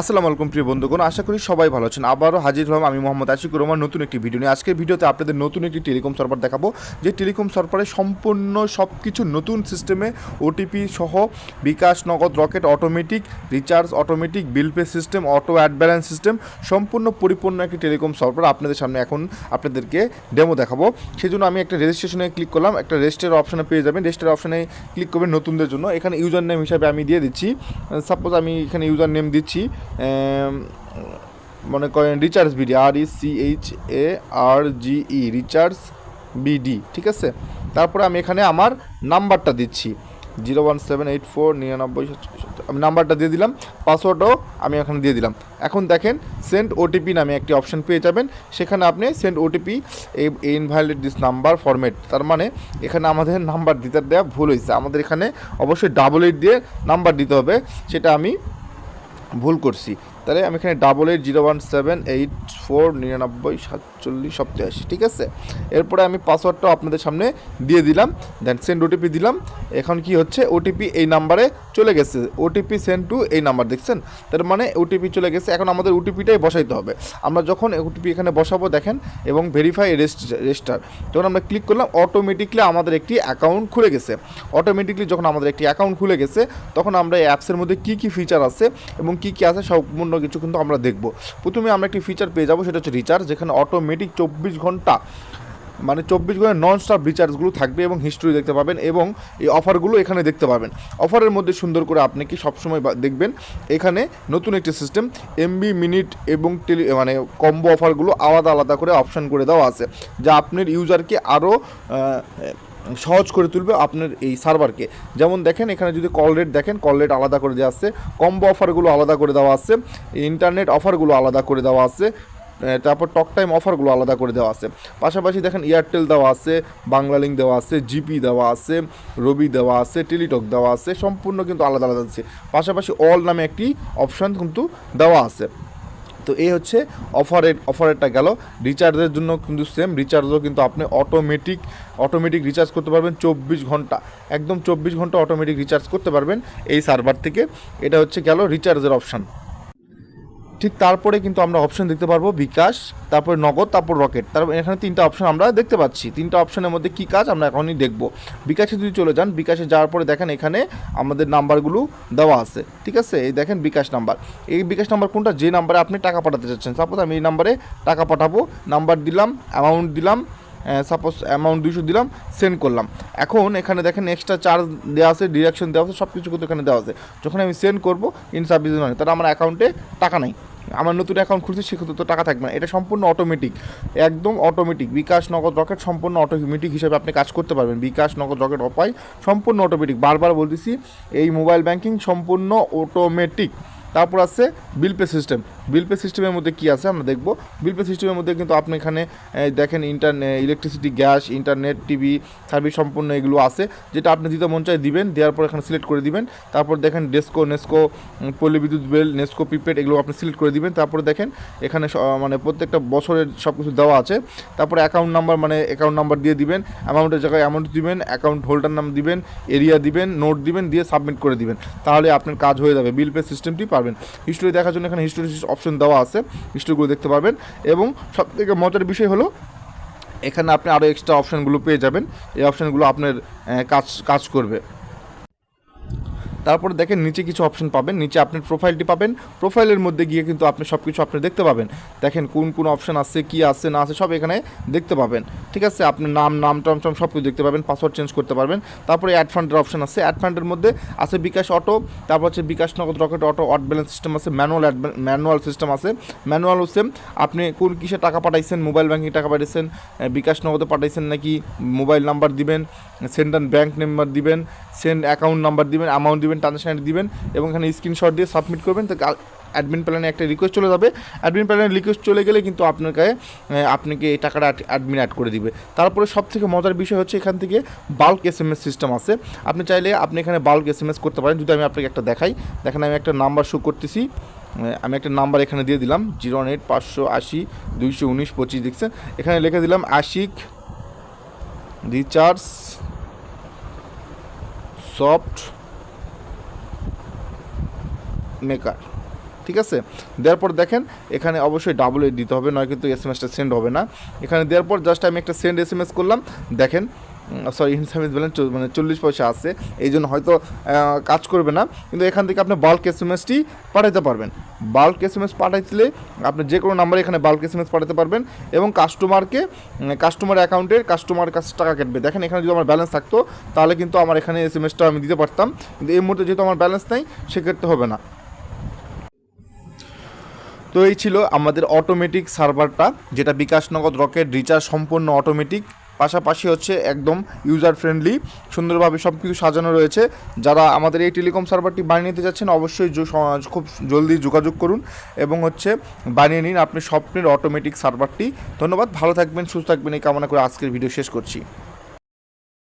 আসসালামু আলাইকুম প্রিয় বন্ধুগণ, আশা করি সবাই ভালো আছেন। আবারও হাজির হলাম আমি মোহাম্মদ আশিকুর রহমান, নতুন একটি ভিডিও নিয়ে। আজকের ভিডিওতে আপনাদের নতুন একটি টেলিকম সার্ভার দেখাবো। যে টেলিকম সার্ভারে সম্পূর্ণ সব কিছু নতুন সিস্টেমে ওটিপি সহ bKash, Nagad, Rocket automatic recharge automatic bill pay system auto add balance system সম্পূর্ণ পরিপূর্ণ একটি টেলিকম সার্ভার আপনাদের সামনে এখন আপনাদেরকে ডেমো দেখাবো। সেই জন্য আমি একটা রেজিস্ট্রেশনে ক্লিক করলাম। একটা রেজিস্টার অপশনে পেয়ে যাবেন। রেজিস্টার অপশনে ক্লিক করবেন নতুনদের জন্য। এখানে ইউজার নেম হিসাবে আমি দিয়ে দিচ্ছি। সাপোজ আমি এখানে ইউজার নেম দিচ্ছি। মনে করেন recharge BD R E C H A R G E recharge BD, ঠিক আছে তারপরে আমি এখানে আমার নাম্বারটা দিচ্ছি, zero one seven eight four নিরানব্বই। আমি নাম্বারটা দিয়ে দিলাম, পাসওয়ার্ডও আমি এখানে দিয়ে দিলাম এখন দেখেন সেন্ড ওটিপি নামে একটি অপশন পেয়ে যাবেন, সেখানে আপনি সেন্ড ওটিপি এই ইনভ্যালিড দিস নাম্বার ফরম্যাট তার মানে এখানে আমাদের নাম্বার দিতে দেওয়া ভুল হয়েছে আমাদের এখানে অবশ্যই ডাবল এইট দিয়ে নাম্বার দিতে হবে, সেটা আমি ভুল করছি। তাহলে আমি এখানে double eight zero one seven eight four নিরানব্বই সাতচল্লিশ সপ্তাশি ঠিক আছে? এরপরে আমি পাসওয়ার্ডটাও আপনাদের সামনে দিয়ে দিলাম দেন সেন্ড ওটিপি দিলাম। এখন কি হচ্ছে? ওটিপি এই নাম্বারে চলে গেছে। ওটিপি সেন্ড টু এই নাম্বার দেখছেন? তার মানে ওটিপি চলে গেছে। এখন আমাদের ওটিপিটাই বসাইতে হবে। আমরা যখন ওটিপি এখানে বসাবো, দেখেন, এবং ভেরিফাই রেজিস্টার যখন আমরা ক্লিক করলাম অটোমেটিকলি আমাদের একটি অ্যাকাউন্ট খুলে গেছে। অটোমেটিকলি যখন আমাদের একটি অ্যাকাউন্ট খুলে গেছে, তখন আমরা এই অ্যাপসের মধ্যে কী কী ফিচার আছে এবং কী কী আছে সম্পূর্ণ কিছু কিন্তু আমরা দেখব। প্রথমে আমরা একটি ফিচার পেয়ে যাব, সেটা হচ্ছে রিচার্জ যেখানে অটোমেটিক চব্বিশ ঘণ্টা মানে চব্বিশ ঘণ্টা নন স্টপ রিচার্জগুলো থাকবে এবং হিস্ট্রি দেখতে পাবেন এবং এই অফারগুলো এখানে দেখতে পাবেন। অফারের মধ্যে সুন্দর করে আপনি কি সবসময় দেখবেন, এখানে নতুন একটি সিস্টেম এমবি মিনিট এবং টেলি মানে কম্বো অফারগুলো আলাদা আলাদা করে অপশান করে দেওয়া আছে, যা আপনার ইউজারকে আরও সহজ করে তুলবে আপনার এই সার্ভারকে। যেমন দেখেন, এখানে যদি কল রেট দেখেন কল রেট আলাদা করে দেওয়া আছে কম্বো অফারগুলো আলাদা করে দেওয়া আছে ইন্টারনেট অফারগুলো আলাদা করে দেওয়া আছে তারপর টক টাইম অফারগুলো আলাদা করে দেওয়া আছে। পাশাপাশি দেখেন এয়ারটেল দেওয়া আছে বাংলা লিঙ্ক দেওয়া আছে জিপি দেওয়া আছে রবি দেওয়া আছে টেলিটক দেওয়া আছে, সম্পূর্ণ কিন্তু আলাদা আলাদা আছে। পাশাপাশি অল নামে একটি অপশান কিন্তু দেওয়া আছে। তো এই হচ্ছে অফারের অফারেরটা গেল। রিচার্জের জন্য কিন্তু সেম রিচার্জও কিন্তু আপনি অটোমেটিক অটোমেটিক রিচার্জ করতে পারবেন চব্বিশ ঘণ্টা। একদম চব্বিশ ঘণ্টা অটোমেটিক রিচার্জ করতে পারবেন এই সার্ভার থেকে। এটা হচ্ছে গেল রিচার্জের অপশান ঠিক তারপরে কিন্তু আমরা অপশন দেখতে পারব বিকাশ, তারপরে নগদ, তারপর রকেট। তারপর এখানে তিনটা অপশন আমরা দেখতে পাচ্ছি। তিনটা অপশনের মধ্যে কী কাজ আমরা এখনই দেখব। বিকাশে যদি চলে যান, বিকাশে যাওয়ার পরে দেখেন এখানে আমাদের নাম্বারগুলো দেওয়া আছে। ঠিক আছে? এই দেখেন বিকাশ নাম্বার এই বিকাশ নাম্বার কোনটা? যে নাম্বারে আপনি টাকা পাঠাতে চাচ্ছেন। সাপোজ আমি এই নাম্বারে টাকা পাঠাবো নাম্বার দিলাম অ্যামাউন্ট দিলাম সাপোজ অ্যামাউন্ট দুশো দিলাম সেন্ড করলাম। এখন এখানে দেখেন এক্সট্রা চার্জ দেওয়া আছে ডিরেকশন দেওয়া আছে সব কিছু কিন্তু এখানে দেওয়া আছে। যখন আমি সেন্ড করব ইন সার্ভিস মানে তাহলে আমার অ্যাকাউন্টে টাকা নেই। আমার নতুন অ্যাকাউন্ট খুলছি, সেক্ষেত্রে তো টাকা থাকবে না। এটা সম্পূর্ণ অটোমেটিক একদম অটোমেটিক বিকাশ নগদ রকেট সম্পূর্ণ অটোমেটিক হিসেবে আপনি কাজ করতে পারবেন। বিকাশ নগদ রকেট অপায়, সম্পূর্ণ অটোমেটিক বারবার বলতেছি, এই মোবাইল ব্যাংকিং সম্পূর্ণ অটোমেটিক তারপর আছে bill pay system bill pay সিস্টেমের মধ্যে কী আছে আমরা দেখব। বিল পে সিস্টেমের মধ্যে কিন্তু আপনি এখানে দেখেন internet, electricity, gas, internet, TV, service সম্পূর্ণ এগুলো আছে। যেটা আপনি দিতে মন চায় দিবেন, দেওয়ার পর এখানে সিলেক্ট করে দিবেন। তারপর দেখেন ডেস্কো, নেস্কো পল্লী বিদ্যুৎ বিল, নেস্কো প্রিপেড এগুলো আপনি সিলেক্ট করে দিবেন। তারপরে দেখেন এখানে মানে প্রত্যেকটা বছরের সব কিছু দেওয়া আছে। তারপরে অ্যাকাউন্ট নাম্বার মানে অ্যাকাউন্ট নাম্বার দিয়ে দিবেন। অ্যামাউন্টের জায়গায় অ্যামাউন্ট দিবেন, অ্যাকাউন্ট হোল্ডার নাম দিবেন, এরিয়া দিবেন, নোট দিবেন, দিয়ে সাবমিট করে দিবেন। তাহলে আপনার কাজ হয়ে যাবে। বিল পে সিস্টেমটি পারবেন। হিস্টোরি দেখার জন্য এখানে হিস্টোরি অপশন দেওয়া আছে স্টোরগুলো দেখতে পাবেন। এবং সবথেকে মজার বিষয় হলো, এখানে আপনি আরও এক্সট্রা অপশানগুলো পেয়ে যাবেন। এই অপশানগুলো আপনার কাজ কাজ করবে। তারপরে দেখেন নিচে কিছু অপশন পাবেন, নিচে আপনার প্রোফাইলটি পাবেন প্রোফাইলের মধ্যে গিয়ে কিন্তু আপনি সব কিছু আপনি দেখতে পাবেন। দেখেন কোন কোন অপশন আছে, কি আছে, না আছে, সব এখানে দেখতে পাবেন। ঠিক আছে? আপনার নাম নাম, টাম টাম সব কিছু দেখতে পাবেন পাসওয়ার্ড চেঞ্জ করতে পারবেন। তারপরে অ্যাড ফান্ডের অপশন আছে। অ্যাড ফান্ডের মধ্যে আছে বিকাশ অটো তারপর হচ্ছে bKash Nagad Rocket auto add balance system আছে ম্যানুয়াল ম্যানুয়াল সিস্টেম আছে। ম্যানুয়াল হচ্ছে আপনি কোন কিসে টাকা পাঠাইছেন মোবাইল ব্যাঙ্কিং টাকা পাঠাইছেন বিকাশ নগদে পাঠাইছেন নাকি মোবাইল নাম্বার দিবেন সেন্ড ব্যাঙ্ক নাম্বার দিবেন সেন্ড অ্যাকাউন্ট নাম্বার দিবেন অ্যামাউন্ট দিবেন ট্রানজাকশন দিবেন এবং এখানে স্ক্রিনশট দিয়ে সাবমিট করবেন। তো অ্যাডমিন প্ল্যানে একটা রিকোয়েস্ট চলে যাবে। অ্যাডমিন প্ল্যানে রিকোয়েস্ট চলে গেলে কিন্তু আপনার কাছে আপনাকে এই টাকাটা অ্যাডমিন অ্যাড করে দিবে। তারপরে সব থেকে মজার বিষয় হচ্ছে এখান থেকে bulk S M S system আছে। আপনি চাইলে আপনি এখানে বাল্ক এস এম এস করতে পারেন। যদি আমি আপনাকে একটা দেখাই, দেখেন আমি একটা নাম্বার শো করতেছি। আমি একটা নাম্বার এখানে দিয়ে দিলাম জিরো এইট পাঁচশো আশি দুইশো উনিশ পঁচিশ দেখছেন? এখানে লিখে দিলাম আশিক রিচার্জ সফট মেকার, ঠিক আছে? দেওয়ার পর দেখেন, এখানে অবশ্যই ডাবল এ দিতে হবে, নয় কিন্তু এস এম এসটা সেন্ড হবে না। এখানে দেওয়ার পর জাস্ট আমি একটা সেন্ড এস এম এস করলাম দেখেন সরি ইনসামিস ব্যালেন্স মানে চল্লিশ পয়সা আছে, এই জন্য হয়তো কাজ করবে না, কিন্তু এখান থেকে আপনি বাল্ক এস এম এসটি পাঠাতে পারবেন। বাল্ক এস এম এস পাঠাইলে আপনি যে কোনো নাম্বারে এখানে বাল্ক এস এম এস পাঠাতে পারবেন এবং কাস্টমারকে কাস্টমার অ্যাকাউন্টের কাস্টমার কাছে টাকা কাটবে। দেখেন, এখানে যদি আমার ব্যালেন্স থাকতো, তাহলে কিন্তু আমার এখানে এস এম এসটা আমি দিতে পারতাম, কিন্তু এই মুহূর্তে যেহেতু আমার ব্যালেন্স নেই, সেক্ষেত্রে হবে না। তো এই ছিল আমাদের অটোমেটিক সার্ভারটা যেটা বিকাশ নগদ রকেট রিচার্জ সম্পূর্ণ অটোমেটিক পাশাপাশি হচ্ছে একদম ইউজার ফ্রেন্ডলি সুন্দরভাবে সব কিছু সাজানো রয়েছে। যারা আমাদের এই টেলিকম সার্ভারটি বানিয়ে নিতে যাচ্ছেন অবশ্যই খুব জলদি যোগাযোগ করুন এবং হচ্ছে বানিয়ে নিন আপনি স্বপ্নের অটোমেটিক সার্ভারটি ধন্যবাদ, ভালো থাকবেন, সুস্থ থাকবেন, এই কামনা করে আজকের ভিডিও শেষ করছি।